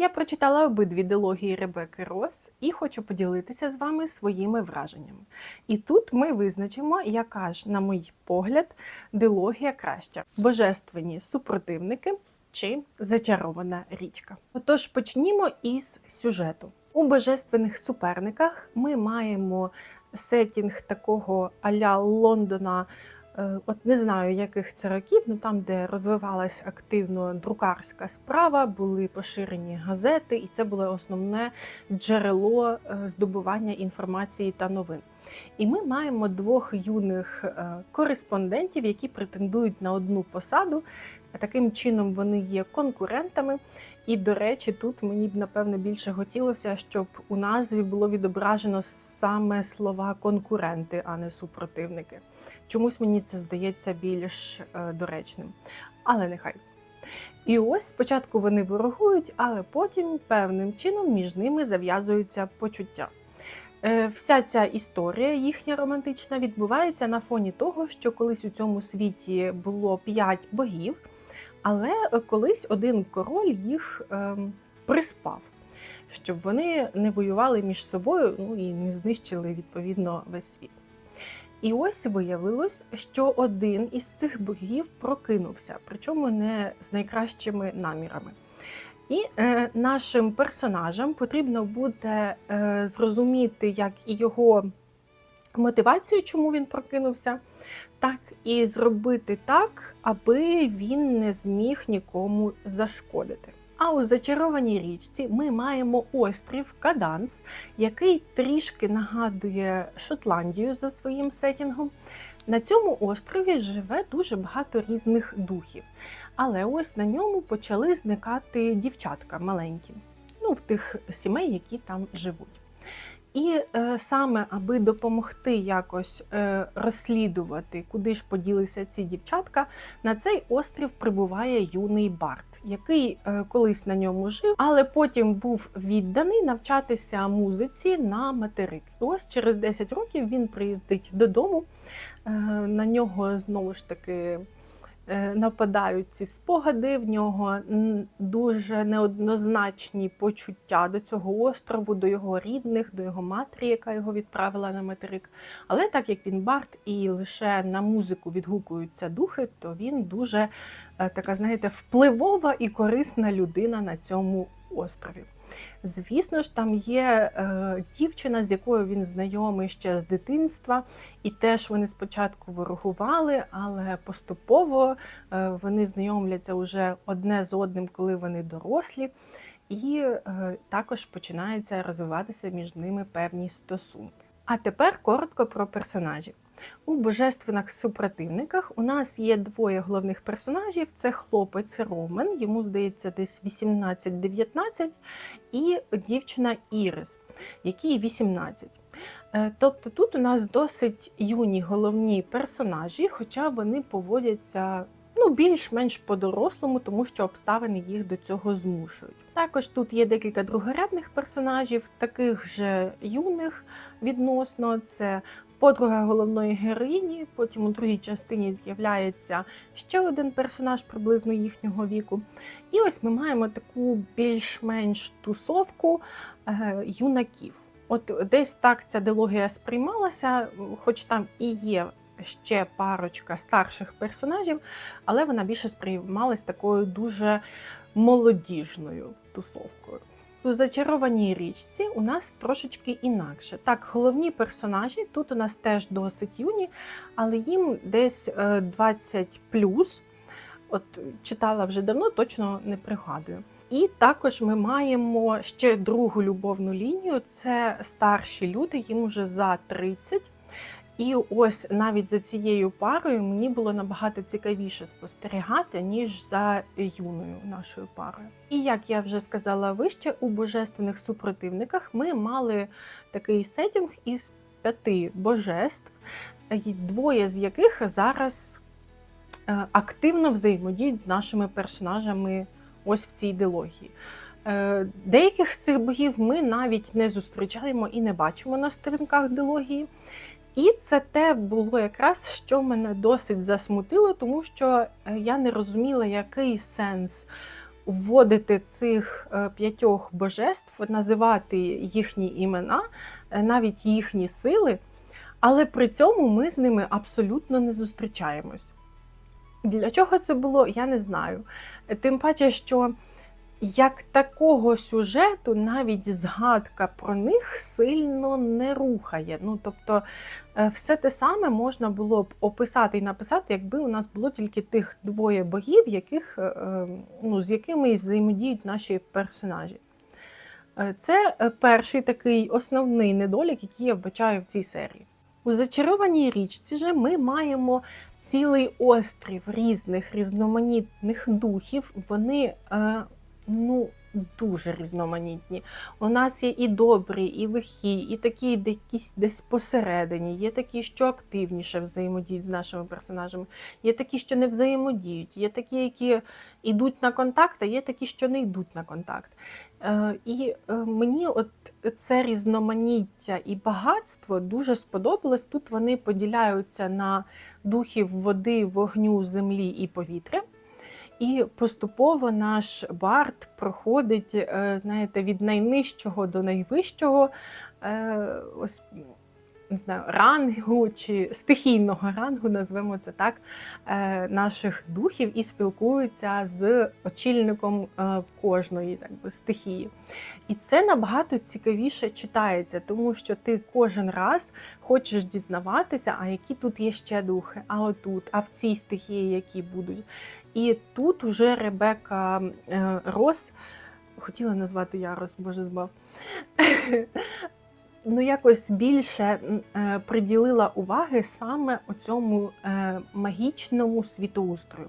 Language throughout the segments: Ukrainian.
Я прочитала обидві дилогії Ребекки Рос і хочу поділитися з вами своїми враженнями. І тут ми визначимо, яка ж, на мій погляд, дилогія краща: божественні супротивники чи зачарована річка. Отож, почнімо із сюжету. У божественних суперниках ми маємо сетінг такого аля Лондона. Е, От не знаю, яких це років, ну там, де розвивалась активно друкарська справа, були поширені газети, і це було основне джерело е, здобування інформації та новин. І ми маємо двох юних е, кореспондентів, які претендують на одну посаду. Таким чином вони є конкурентами. І, до речі, тут мені б напевно більше хотілося, щоб у назві було відображено саме слова конкуренти, а не супротивники. Чомусь мені це здається більш е, доречним. Але нехай. І ось спочатку вони ворогують, але потім певним чином між ними зав'язуються почуття. Е, Вся ця історія їхня романтична відбувається на фоні того, що колись у цьому світі було п'ять богів, але е, колись один король їх ем, приспав, щоб вони не воювали між собою ну і не знищили відповідно весь світ. І ось виявилось, що один із цих богів прокинувся, причому не з найкращими намірами. І е, нашим персонажам потрібно буде е, зрозуміти, як і його мотивацію, чому він прокинувся, так і зробити так, аби він не зміг нікому зашкодити. А у зачарованій річці ми маємо острів Каданс, який трішки нагадує Шотландію за своїм сетінгом. На цьому острові живе дуже багато різних духів. Але ось на ньому почали зникати дівчатка маленькі, ну, в тих сімей, які там живуть. І е, саме аби допомогти якось е, розслідувати, куди ж поділися ці дівчатка, на цей острів прибуває юний Барт, який е, колись на ньому жив, але потім був відданий навчатися музиці на материк. І ось через 10 років він приїздить додому. Е, на нього знову ж таки нападають ці спогади. В нього дуже неоднозначні почуття до цього острову, до його рідних, до його матері, яка його відправила на материк. Але так як він бард і лише на музику відгукуються духи, то він дуже е, така, знаєте, впливова і корисна людина на цьому острові. Звісно ж, там є е, дівчина, з якою він знайомий ще з дитинства, і теж вони спочатку ворогували, але поступово е, вони знайомляться вже одне з одним, коли вони дорослі, і е, також починаються розвиватися між ними певні стосунки. А тепер коротко про персонажів. У божественних супротивниках у нас є двоє головних персонажів: це хлопець Ромен, йому здається, десь 18-19, і дівчина Ірис, якій 18. Е, Тобто тут у нас досить юні головні персонажі, хоча вони поводяться ну, більш-менш по-дорослому, тому що обставини їх до цього змушують. Також тут є декілька другорядних персонажів, таких же юних відносно. Це подруга головної героїні. Потім у другій частині з'являється ще один персонаж приблизно їхнього віку. І ось ми маємо таку більш-менш тусовку е, юнаків. От десь так ця дилогія сприймалася, хоч там і є ще парочка старших персонажів, але вона більше сприймалась такою дуже молодіжною тусовкою. У зачарованій річці у нас трошечки інакше. Так, головні персонажі тут у нас теж досить юні, але їм десь е, 20 От читала вже давно, точно не пригадую. І також ми маємо ще другу любовну лінію: це старші люди, їм уже за 30. І ось навіть за цією парою мені було набагато цікавіше спостерігати, ніж за юною нашою парою. І як я вже сказала вище, у божественних супротивниках ми мали такий сетінг із п'яти божеств, двоє з яких зараз е, активно взаємодіють з нашими персонажами ось в цій дилогії. Е, Деяких з цих богів ми навіть не зустрічаємо і не бачимо на сторінках дилогії. І це те було якраз, що мене досить засмутило, тому що е, я не розуміла, який сенс вводити цих е, п'ятьох божеств, називати їхні імена, е, навіть їхні сили, але при цьому ми з ними абсолютно не зустрічаємось. Для чого це було, я не знаю. Тим паче, що як такого сюжету навіть згадка про них сильно не рухає. Ну, тобто, е, все те саме можна було б описати і написати, якби у нас було тільки тих двоє богів, яких, е, е, ну, з якими взаємодіють наші персонажі. Це перший такий основний недолік, який я вбачаю в цій серії. У зачарованій річці же ми маємо цілий острів різних різноманітних духів. Вони ну, дуже різноманітні. У нас є і добрі, і лихі, і такі якісь десь посередині, є такі, що активніше взаємодіють з нашими персонажами, є такі, що не взаємодіють, є такі, які йдуть на контакт, а є такі, що не йдуть на контакт. Е, І е, мені от це різноманіття і багатство дуже сподобалось. Тут вони поділяються на духів води, вогню, землі і повітря. І поступово наш бард проходить, е, знаєте, від найнижчого до найвищого. е, Ось не знаю, рангу чи стихійного рангу, назвемо це так, е, наших духів і спілкуються з очільником е, кожної так би, стихії. І це набагато цікавіше читається, тому що ти кожен раз хочеш дізнаватися, а які тут є ще духи, а отут, а в цій стихії які будуть. І тут уже Ребека е, Рос, хотіла назвати Ярос, боже збав. Ну, якось більше е, приділила уваги саме цьому е, магічному світоустрою.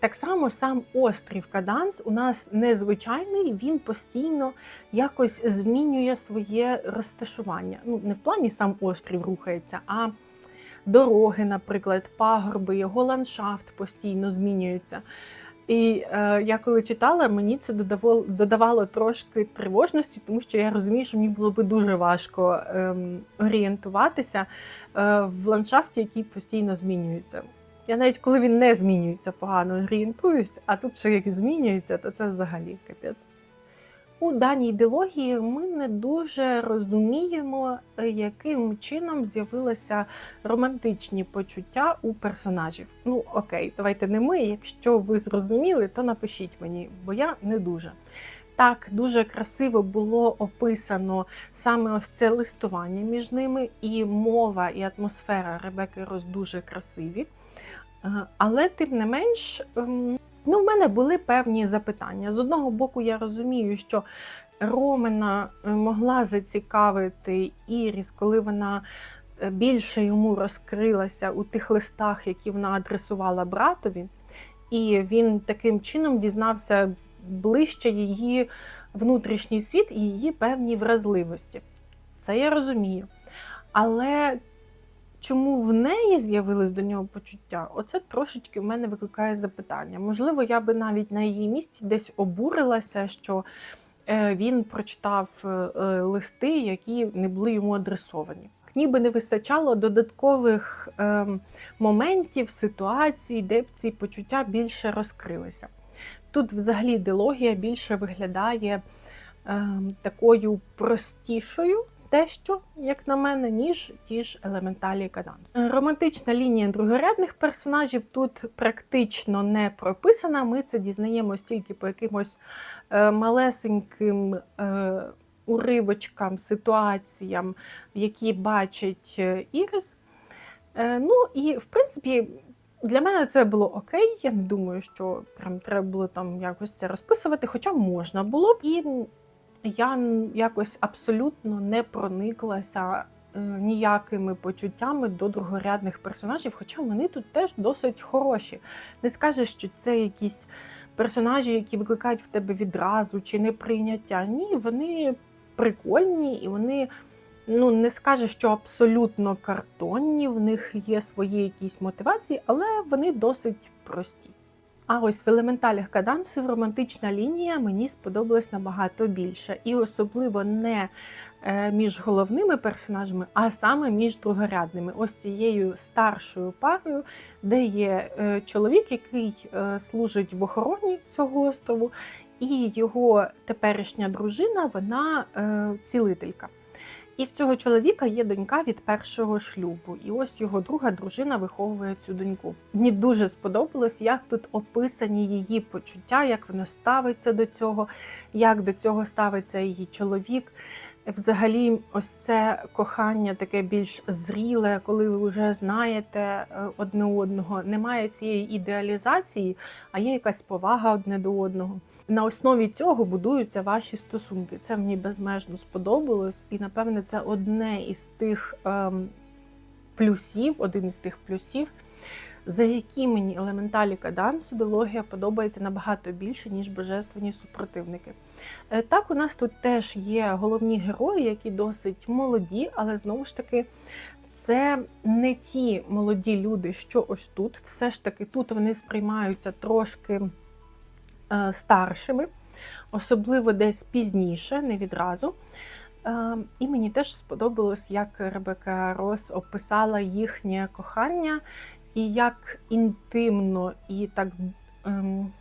Так само сам острів Каданс у нас незвичайний, він постійно якось змінює своє розташування. Ну, не в плані сам острів рухається, а дороги, наприклад, пагорби, його ландшафт постійно змінюється. І е, я коли читала, мені це додавало, додавало трошки тривожності, тому що я розумію, що мені було би дуже важко е, орієнтуватися е, в ландшафті, який постійно змінюється. Я навіть коли він не змінюється, погано орієнтуюсь, а тут ще як змінюється, то це взагалі капець. У даній ідеології ми не дуже розуміємо, е, яким чином з'явилися романтичні почуття у персонажів. Ну окей, давайте не ми. Якщо ви зрозуміли, то напишіть мені, бо я не дуже. Так, дуже красиво було описано саме ось це листування між ними, і мова, і атмосфера Ребеки Рос дуже красиві. Е, Але тим не менш, ем, ну, в мене були певні запитання. З одного боку, я розумію, що Романа е, могла зацікавити Іріс, коли вона е, більше йому розкрилася у тих листах, які вона адресувала братові, і він таким чином дізнався ближче її внутрішній світ і її певні вразливості. Це я розумію. Але чому в неї з'явилось до нього почуття? Оце трошечки в мене викликає запитання. Можливо, я би навіть на її місці десь обурилася, що е, він прочитав е, е, листи, які не були йому адресовані. Ніби не вистачало додаткових ем, моментів, ситуацій, де б ці почуття більше розкрилися. Тут взагалі ідеологія більше виглядає ем, такою простішою, дещо, як на мене, ніж ті ж елементалі кадансу. Романтична лінія другорядних персонажів тут практично не прописана. Ми це дізнаємось тільки по якимось е, малесеньким е, уривочкам, ситуаціям, які бачить е, Ірис. Ну і в принципі. Для мене це було окей. Я не думаю, що прям треба було там якось це розписувати, хоча можна було б. І я якось абсолютно не прониклася е, ніякими почуттями до другорядних персонажів, хоча вони тут теж досить хороші. Не скажеш, що це якісь персонажі, які викликають в тебе відразу чи неприйняття. Ні, вони прикольні і вони. Ну, не скажеш, що абсолютно картонні, в них є свої якісь мотивації, але вони досить прості. А ось в елементалях кадансу романтична лінія мені сподобалась набагато більше. І особливо не е, між головними персонажами, а саме між другорядними. Ось тією старшою парою, де є е, чоловік, який е, служить в охороні цього острову, і його теперішня дружина, вона цілителька. І в цього чоловіка є донька від першого шлюбу. І ось його друга дружина виховує цю доньку. Мені дуже сподобалось, як тут описані її почуття, як вона ставиться до цього, як до цього ставиться її чоловік. Взагалі, ось це кохання таке більш зріле, коли ви вже знаєте е, одне одного. Немає цієї ідеалізації, а є якась повага одне до одного. На основі цього будуються ваші стосунки. Це мені безмежно сподобалось, і напевне це одне із тих ем, плюсів, один із тих плюсів, за які мені елементалі кадансу дилогія подобається набагато більше, ніж божественні супротивники. Е, Так, у нас тут теж є головні герої, які досить молоді, але знову ж таки. Це не ті молоді люди, що ось тут. Все ж таки, тут вони сприймаються трошки старшими, особливо десь пізніше, не відразу. Е, І мені теж сподобалось, як Ребека Рос описала їхнє кохання, і як інтимно і так ем,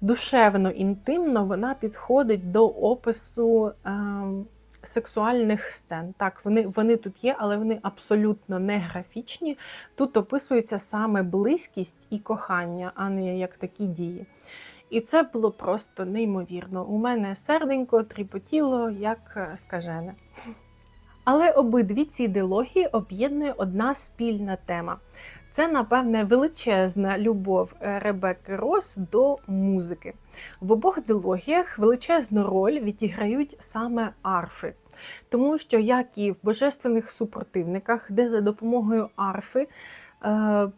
душевно інтимно вона підходить до опису ем, сексуальних сцен. Так, вони, вони тут є, але вони абсолютно не графічні. Тут описується саме близькість і кохання, а не як такі дії. І це було просто неймовірно. У мене серденько тріпотіло, як е, скажене. Але обидві ці ідеології об'єднує одна спільна тема. Це, напевне, величезна любов е, Ребекки Рос до музики. В обох дилогіях величезну роль відіграють саме арфи. Тому що, як і в божественних супротивниках, де за допомогою арфи е,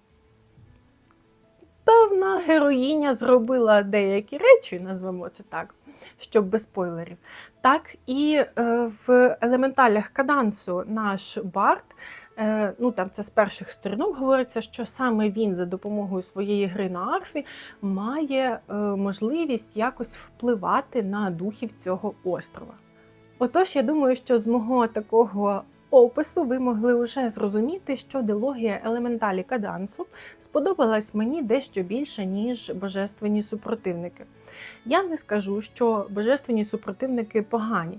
певна героїня зробила деякі речі, назвемо це так, щоб без спойлерів. Так і е, в елементалях кадансу наш Барт, е, ну там це з перших сторінок говориться, що саме він за допомогою своєї гри на арфі має е, можливість якось впливати на духів цього острова. Отож, я думаю, що з мого такого опису ви могли вже зрозуміти, що дилогія елементалі кадансу сподобалась мені дещо більше, ніж божественні супротивники. Я не скажу, що божественні супротивники погані.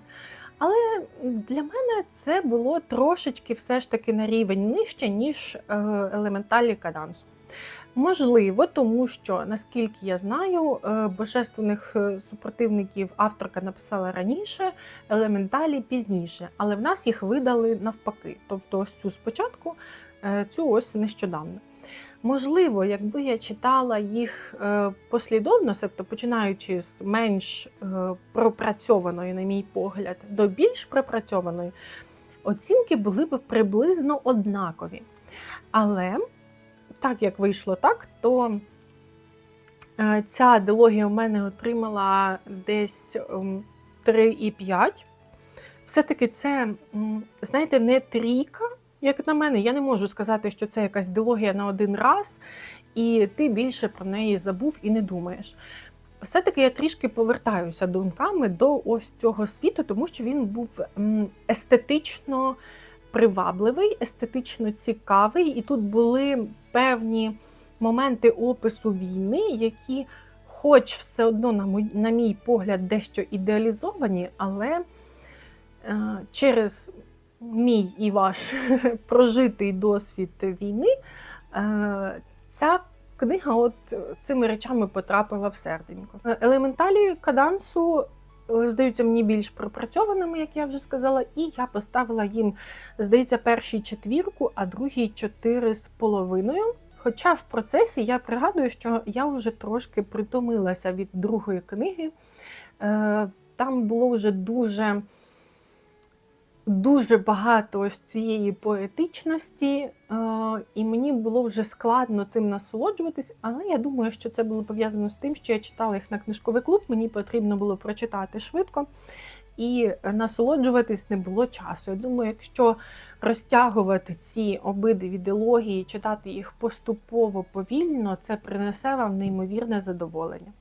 Але для мене це було трошечки все ж таки на рівень нижче, ніж е, елементалі кадансу. Можливо, тому що, наскільки я знаю, е, божественних е, супротивників авторка написала раніше, елементалі пізніше, але в нас їх видали навпаки. Тобто, ось цю спочатку, е, цю ось нещодавно. Можливо, якби я читала їх послідовно, тобто починаючи з менш пропрацьованої, на мій погляд, до більш пропрацьованої, оцінки були б приблизно однакові. Але так як вийшло так, то е, ця дилогія в мене отримала десь 3,5. Ем, Все-таки це, знаєте, не трійка, як на мене. Я не можу сказати, що це якась дилогія на один раз, і ти більше про неї забув і не думаєш. Все-таки я трішки повертаюся думками до ось цього світу, тому що він був естетично привабливий, естетично цікавий, і тут були певні моменти опису війни, які, хоч все одно, на мій, на мій погляд, дещо ідеалізовані, але е, через мій і ваш прожитий досвід війни, е, ця книга от цими речами потрапила в серденько. Елементалі кадансу здаються мені більш пропрацьованими, як я вже сказала, і я поставила їм, здається, першій четвірку, а другій чотири з половиною. Хоча в процесі я пригадую, що я вже трошки притомилася від другої книги. Е, там було вже дуже дуже багато ось цієї поетичності, е, і мені було вже складно цим насолоджуватись, але я думаю, що це було пов'язано з тим, що я читала їх на книжковий клуб, мені потрібно було прочитати швидко. І насолоджуватись не було часу. Я думаю, якщо розтягувати ці обидві ідеології, читати їх поступово повільно, це принесе вам неймовірне задоволення.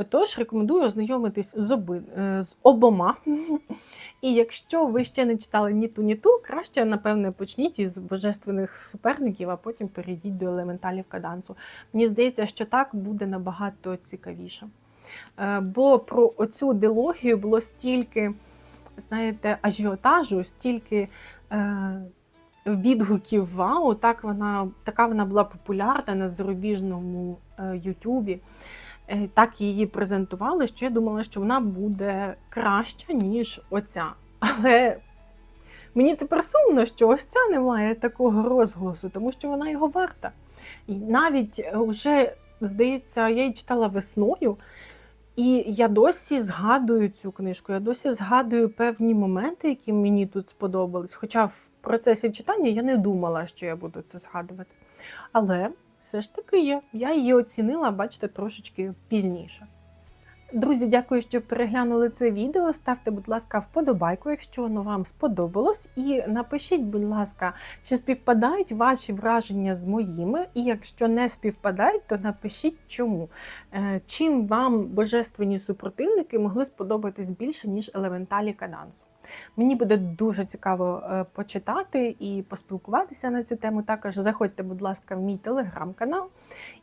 Отож, рекомендую ознайомитись з, оби, е, з обома. І якщо ви ще не читали ні ту, ні ту, краще, напевне, почніть із божественних суперників, а потім перейдіть до елементалів кадансу. Мені здається, що так буде набагато цікавіше. Е, Бо про оцю дилогію було стільки, знаєте, ажіотажу, стільки е, відгуків вау, так вона, така вона була популярна на зарубіжному Ютубі. Е, Так її презентували, що я думала, що вона буде краща, ніж оця. Але мені тепер сумно, що ось ця не має такого розголосу, тому що вона його варта. І навіть е, вже, здається, я її читала весною, і я досі згадую цю книжку, я досі згадую певні моменти, які мені тут сподобались. Хоча в процесі читання я не думала, що я буду це згадувати. Але все ж таки є. Я її оцінила, бачите, трошечки пізніше. Друзі, дякую, що переглянули це відео. Ставте, будь ласка, вподобайку, якщо воно вам сподобалось. І напишіть, будь ласка, чи співпадають ваші враження з моїми. І якщо не співпадають, то напишіть чому. Е, Чим вам божественні супротивники могли сподобатись більше, ніж елементалі кадансу. Мені буде дуже цікаво е, почитати і поспілкуватися на цю тему. Також заходьте, будь ласка, в мій телеграм-канал.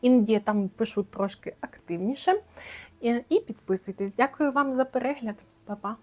Іноді я там пишу трошки активніше. І і підписуйтесь. Дякую вам за перегляд. Па-па!